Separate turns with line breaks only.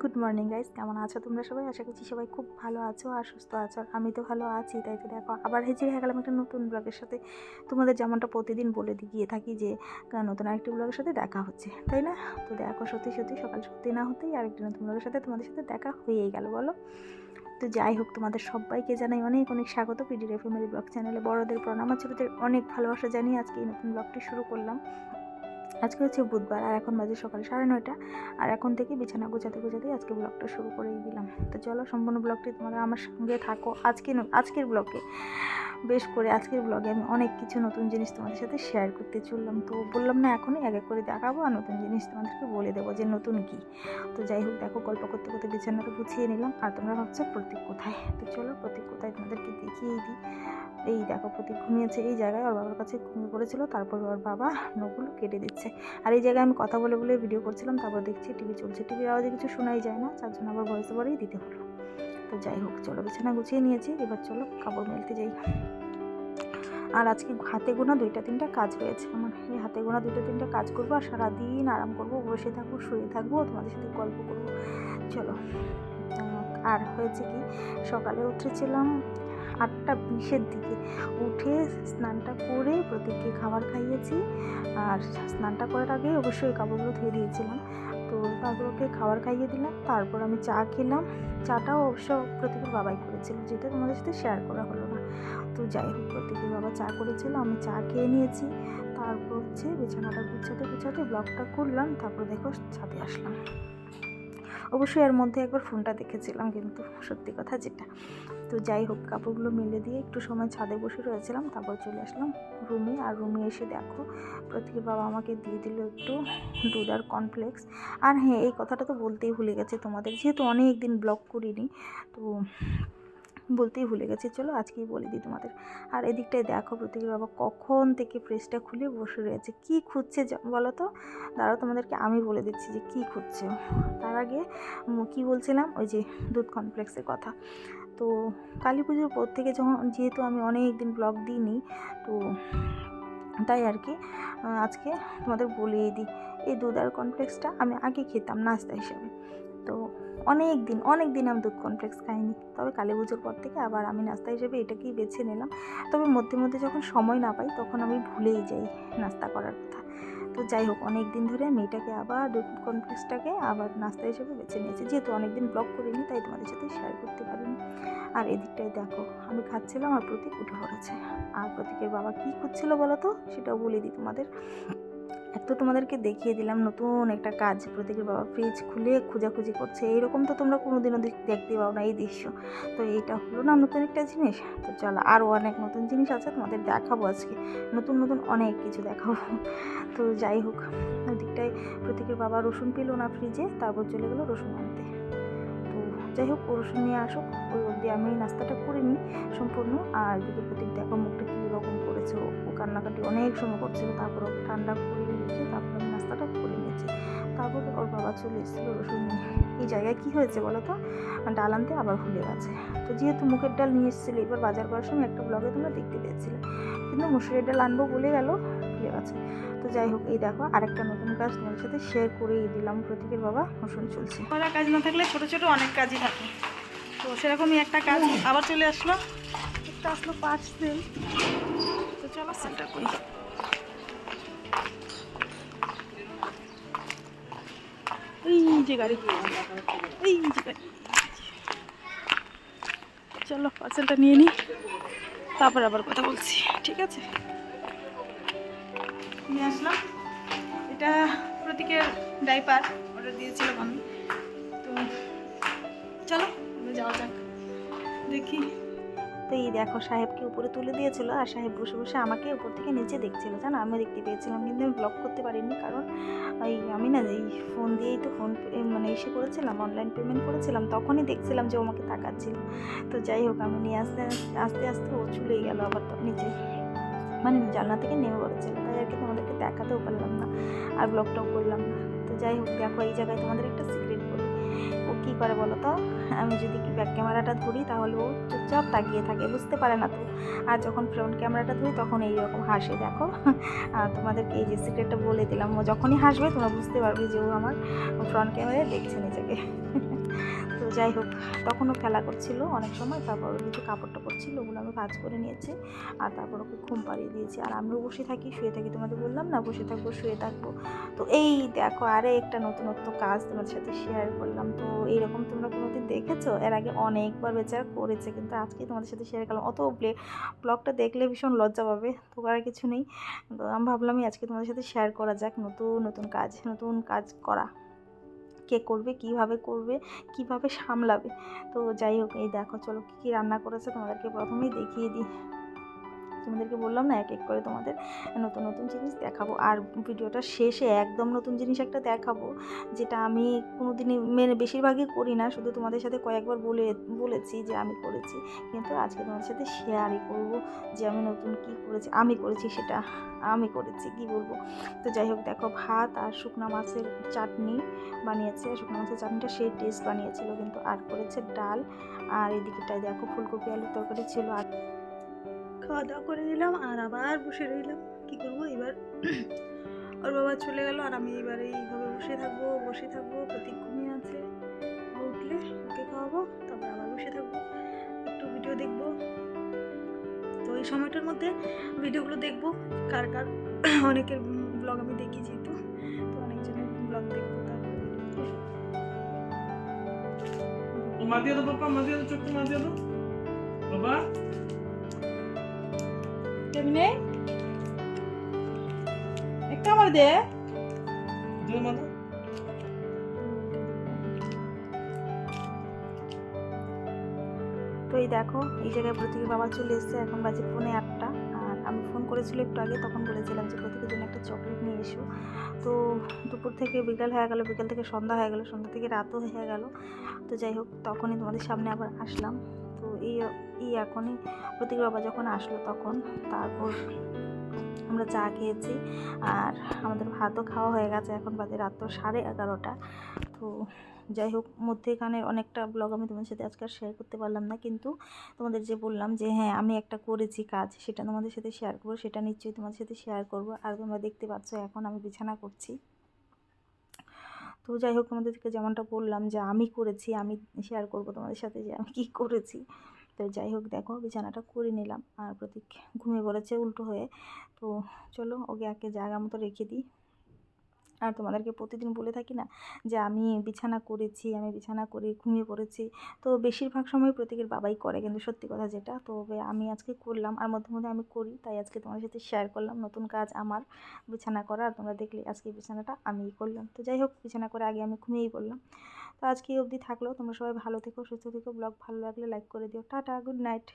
Good morning guys কেমন আছো তোমরা সবাই? আশা করছি সবাই খুব ভালো আছো আর সুস্থ আছো। আমি তো ভালো আছি, তাই তো দেখো, আবার হেজির হয়ে গেলাম একটা নতুন ব্লগের সাথে। তোমাদের যেমনটা প্রতিদিন বলে গিয়ে থাকি যে নতুন আরেকটি ব্লগের সাথে দেখা হচ্ছে, তাই না? তো দেখো, সত্যি সত্যি সকাল সত্যি না হতেই আরেকটি নতুন ব্লগের সাথে তোমাদের সাথে দেখা হয়েই গেল, বলো? তো যাই হোক, তোমাদের সবাইকে জানাই অনেক অনেক স্বাগত। পিডি ফ্যামিলি ব্লগ চ্যানেলে বড়দের প্রণাম ছোটোদের অনেক ভালোবাসা জানিয়ে আজকে এই নতুন ব্লগটি শুরু করলাম। আজকে হচ্ছে বুধবার, আর এখন বাজে সকাল সাড়ে নয়টা। আর এখন থেকে বিছানা গোছাতে গোছাতে আজকে ব্লগটা শুরু করেই দিলাম। তো চলো, সম্পূর্ণ ব্লগটি তোমরা আমার সঙ্গে থাকো আজকে আজকের ব্লগে বেশ করে আজকের ব্লগে আমি অনেক কিছু নতুন জিনিস তোমাদের সাথে শেয়ার করতে চললাম। তো বললাম না, এখনই এক এক করে দেখাবো আর নতুন জিনিস তোমাদেরকে বলে দেবো যে নতুন কি। তো যাই হোক, দেখো, গল্প করতে করতে বিছানাটা গুছিয়ে নিলাম। আর তোমরা ভাবছ প্রতীক কোথায়? তো চলো, প্রতীক কোথায় তোমাদেরকে দেখিয়েই দিই। এই দেখো, প্রতীক ঘুমিয়েছে এই জায়গায়। ওর বাবার কাছে ঘুমিয়ে পড়েছিল, তারপর ওর বাবা নখগুলো কেটে দিচ্ছে। আর এই জায়গায় আমি কথা বলে বলে ভিডিও করছিলাম, তারপর দেখছি টিভি চলছে। টিভির আওয়াজে কিছু শোনাই যায় না তার জন্য আবার ভয়েস ওভারেই দিতে হলো। তো যাই হোক, চলো বিছানা গুছিয়ে নিয়েছি, এবার চলো কাপড় মেলতে যাই। আর আজকে হাতে গোনা দুইটা তিনটা কাজ হয়েছে আমার এই হাতে গোনা দুইটা তিনটা কাজ করব আর সারাদিন আরাম করব, বসে থাকব, শুয়ে থাকব, তোমাদের সাথে গল্প করব। চলো, আর হয়েছে কি? সকালে উঠেছিলাম আটটা বিশের দিকে উঠে স্নানটা করে প্রতীককে খাবার খাইয়েছি। আর স্নানটা করার আগে অবশ্যই কাপড়গুলো ধুয়ে দিয়েছিলাম। তো তারপর ওকে খাবার খাইয়ে দিলাম, তারপর আমি চা খেলাম। চাটাও অবশ্য প্রতীকের বাবাই করেছিল, যেটা তোমাদের সাথে শেয়ার করা হলো না। তো যাই হোক প্রতীকের বাবা চা করেছিল, আমি চা খেয়ে নিয়েছি। তারপর হচ্ছে বিছানাটা গুছাতে গুছাতে ব্লগটা করলাম, তারপর দেখো ছাদে আসলাম। অবশ্যই এর মধ্যে একবার ফোনটা দেখেছিলাম কিন্তু সত্যি কথা যেটা। তো যাই হোক, কাপড়গুলো মেলে দিয়ে একটু সময় ছাদে বসে রয়েছিলাম, তারপর চলে আসলাম রুমে। আর রুমে এসে দেখো প্রতীকের বাবা আমাকে দিয়ে দিল একটু দুধ আর কর্নফ্লেক্স আর হ্যাঁ এই কথাটা তো বলতেই ভুলে গেছে তোমাদের, যেহেতু অনেক দিন ব্লগ করিনি, তো বলতেই ভুলে গেছি। চলো আজকেই বলে দিই তোমাদের। আর এদিকটায় দেখো প্রতীকের বাবা কখন থেকে ফ্রিজটা খুলে বসে রয়েছে। কি খুঁজছে বলো তো? দাঁড়াও তোমাদেরকে আমি বলে দিচ্ছি যে কি খুঁজছে। তার আগে কি বলছিলাম? ওই যে দুধ কমপ্লেক্সের কথা। তো কালী পুজোর পর থেকে যখন, যেহেতু আমি অনেক দিন ব্লগ দিইনি, তো তাই আর কি আজকে তোমাদের বলিয়ে দিই। এই দুধ আর কমপ্লেক্সটা আমি আগে খেতাম নাস্তা হিসাবে। তো অনেক দিন অনেক দিন আমি দুধ কমপ্লেক্স খাইনি। তবে কালী পুজোর পর থেকে আবার আমি নাস্তা হিসেবে এটাকেই বেছে নিলাম। তবে মধ্যে মধ্যে যখন সময় না পাই, তখন আমি ভুলেই যাই নাস্তা করার কথা। তো যাই হোক, অনেক দিন ধরে আমি এটাকে আবার দুধ কমপ্লেক্সটাকে আবার নাস্তা হিসেবে বেছে নিয়েছি। যেহেতু অনেক দিন ব্লগ করিনি, তাই তোমাদের সাথে শেয়ার করতে পারিনি। আর এদিকটায় দেখো, আমি খাচ্ছিলাম আর প্রতীক উঠে পড়েছে। আর প্রতীকের বাবা কী করছিল বলো তো? সেটাও বলে দিই তোমাদের। এক তো তোমাদেরকে দেখিয়ে দিলাম, নতুন একটা কাজ। প্রতীকের বাবা ফ্রিজ খুলে খোঁজাখুঁজি করছে। এইরকম তো তোমরা কোনোদিনও দেখ- দেখতে পাও না এই দৃশ্য। তো এইটা হলো না নতুন একটা জিনিস? তো চলো আরও অনেক নতুন জিনিস আছে তোমাদের দেখাবো আজকে। নতুন নতুন অনেক কিছু দেখাবো। তো যাই হোক, ওদিকটায় প্রতীকের বাবা রসুন পেল না ফ্রিজে তারপর চলে গেলো রসুন আনতে। তো যাই হোক রসুন নিয়ে আসুক, ওই অবধি আমি নাস্তাটা করে নিই সম্পূর্ণ। আর এদিকে প্রতীক দেখো মুখটা কী রকম করেছে। ও কান্নাকাটি অনেক সময় করছিল, তারপর ঠান্ডা করে তারপর করে নিয়েছি তারপর ওর বাবা চলে এসেছিল রসুন নিয়ে। এই জায়গায় কী হয়েছে বলো তো? ডাল আনতে আবার ভুলে গেছে। তো যেহেতু মুখের ডাল নিয়ে এসেছিল, এবার বাজার করার সময় একটা ব্লগে তোমরা দেখতে পেয়েছিলে। কিন্তু মুসুরির ডাল আনব বলে গেল, ভুলে গেছে। তো যাই হোক, এই দেখো, আরেকটা নতুন কাজ তোমার সাথে শেয়ার করেই দিলাম। প্রতীকের বাবা রসুন চলছে।
করা কাজ না থাকলে ছোট ছোট অনেক কাজই থাকে। তো সেরকমই একটা কাজ। আবার চলে আসলো একটা আসলো পার্সেল তো চলো সেলটা করি। যে গাড়ি গাড়ি চলো পার্সেলটা নিয়ে নিই তারপর আবার কথা বলছি, ঠিক আছে? নিয়ে আসলাম। এটা প্রতীকের ডাইপার অর্ডার দিয়েছিলাম আমি তো চলো যাওয়া যাক। দেখি।
তো এই দেখো, সাহেবকে উপরে তুলে দিয়েছিল আর সাহেব বসে বসে আমাকে উপর থেকে নিচে দেখছিল। জানো আমি দেখতে পেয়েছিলাম, কিন্তু আমি ব্লক করতে পারিনি কারণ ওই আমি না এই ফোন দিয়েই তো ফোন মানে এসে করেছিলাম অনলাইন পেমেন্ট করেছিলাম, তখনই দেখছিলাম যে ও আমাকে তাকাচ্ছিল। তো যাই হোক, আমি নিয়ে আসতে, আস্তে আস্তে ও চলেই গেল আবার নিচে। মানে জানলা থেকে নেমে পড়েছিল, তাই আর কি তোমাদেরকে দেখাতেও পারলাম না আর ব্লগটাও করলাম না। তো যাই হোক, দেখো এই জায়গায় তোমাদের একটা সিক্রেট ও কী করে বলো তো? আমি যদি কি ব্যাক ক্যামেরাটা ধরি তাহলে ও চুপচাপ তাকিয়ে থাকে, বুঝতে পারে না তো। আর যখন ফ্রন্ট ক্যামেরাটা ধরি তখন এই রকম হাসে, দেখো। তোমাদেরকে এই যে সিক্রেটটা বলে দিলাম, ও যখনই হাসবে তোমরা বুঝতে পারবে যে ও আমার ফ্রন্ট ক্যামেরায় দেখছে নিজেকে। যাই হোক তখনও খেলা করছিল অনেক সময় তারপর কিছু কাপড় টাপড় ছিল, ওগুলো আমি ভাজ করে নিয়েছি আর তারপর ওকে ঘুম পাড়িয়ে দিয়েছি। আর আমিও বসে থাকি, শুয়ে থাকি, তোমাদের বললাম না, বসে থাকব, শুয়ে থাকব। তো এই দেখো, আরে একটা নতুনত্ব কাজ তোমাদের সাথে শেয়ার করলাম। তো এইরকম তোমরা কোনোদিন দেখেছ? এর আগে অনেকবার বেচারা করেছে, কিন্তু আজকে তোমাদের সাথে শেয়ার করলাম। অত ব্লগটা দেখলে ভীষণ লজ্জা পাবে, তো আর কিছু নেই। তো আমি ভাবলাম আজকে তোমাদের সাথে শেয়ার করা যাক, নতুন নতুন কাজ নতুন কাজ করা। কে করবে, কীভাবে করবে, কীভাবে সামলাবে। তো যাই হোক, এই দেখো, চলো কী কী রান্না করেছে তোমাদেরকে প্রথমেই দেখিয়ে দিই। তোমাদেরকে বললাম না এক এক করে তোমাদের নতুন নতুন জিনিস দেখাবো। আর ভিডিওটা শেষে একদম নতুন জিনিস একটা দেখাবো, যেটা আমি কোনো দিনই মেনে বেশিরভাগই করি না। শুধু তোমাদের সাথে কয়েকবার বলে, বলেছি যে আমি করেছি, কিন্তু আজকে তোমাদের সাথে শেয়ারই করব যে আমি নতুন কি করেছি, আমি করেছি সেটা আমি করেছি, কি বলব? তো যাই হোক, দেখো ভাত আর শুকনো মাছের চাটনি বানিয়েছে শুকনো মাছের চাটনিটা সেই টেস্ট বানিয়েছিল, কিন্তু আর করেছে ডাল। আর এদিকেটায় দেখো ফুলকপি, আলুর তরকারি ছিল, আর খাওয়া দাওয়া করে নিলাম আর আবার বসে রইলাম। কি করব? এবার ওর বাবা চলে গেল আর আমি এবারে এইভাবে বসে থাকব বসে থাকব প্রতীক ঘুমিয়ে আছে। উঠলে ওকে খাওয়াবো, তারপর আবার বসে থাকব, একটু ভিডিও দেখব। তো এই সময়টার মধ্যে ভিডিওগুলো দেখব। কার কার অনেকের ব্লগ আমি দেখি যেহেতু, তো অনেকজনের ব্লগ দেখব তারপর
মা দিয়ে দাও বাবা, মা দিয়ে দাও চোখটা মা দিয়ে দাও। বাবা।
কেমনে? একটা আমার দে।
দিয়ে মা দাও
তো এই দেখো এই জায়গায় প্রতীকের বাবা চলে এসেছে এখন বাজে পৌনে আটটা। আর আমি ফোন করেছিল একটু আগে তখন বলেছিলাম যে প্রতীকের জন্য একটা চকলেট নিয়ে এসো। তো দুপুর থেকে বিকাল হয়ে গেল বিকাল থেকে সন্ধ্যা হয়ে গেল সন্ধ্যা থেকে রাতও হয়ে গেল। তো যাই হোক তখনই তোমাদের সামনে আবার আসলাম। তো এই এই এখনই প্রতীকের বাবা যখন আসলো তখন তারপর আমরা চা খেয়েছি আর আমাদের ভাতও খাওয়া হয়ে গেছে, এখন বাজে রাত তো সাড়ে এগারোটা। তো যাই হোক, মধ্যেখানে অনেকটা ব্লগ আমি তোমাদের সাথে আজকে শেয়ার করতে পারলাম না, কিন্তু তোমাদের যে বললাম যে হ্যাঁ আমি একটা করেছি কাজ, সেটা তোমাদের সাথে শেয়ার করব, সেটা নিশ্চয়ই তোমাদের সাথে শেয়ার করব। আর তোমরা দেখতে পাচ্ছ এখন আমি বিছানা করছি। তো যাই হোক, তোমাদেরকে যেমনটা বললাম যে আমি করেছি, আমি শেয়ার করব তোমাদের সাথে যে আমি কী করেছি। তো যাই হোক দেখো, বিছানাটা করে নিলাম আর প্রতীক ঘুমিয়ে পড়েছে উল্টো হয়ে। তো চলো ওকে একে জায়গা মতো রেখে দিই। আর তোমাদেরকে প্রতিদিন বলে থাকি না যে আমি বিছানা করেছি, আমি বিছানা করে ঘুমিয়ে পড়েছি। তো বেশিরভাগ সময় প্রতীকের বাবাই করে কিন্তু সত্যি কথা যেটা। তবে আমি আজকে করলাম, আর মধ্যে মধ্যে আমি করি, তাই আজকে তোমাদের সাথে শেয়ার করলাম নতুন কাজ আমার বিছানা করা আর তোমরা দেখলে আজকে বিছানাটা আমিই করলাম। তো যাই হোক, বিছানা করে আগে আমি ঘুমিয়েই পড়লাম। তো আজকে অবধি থাকল। তোমরা সবাই ভালো থেকো, সুস্থ থেকো। ব্লগ ভালো লাগলে লাইক করে দিও। Tata good night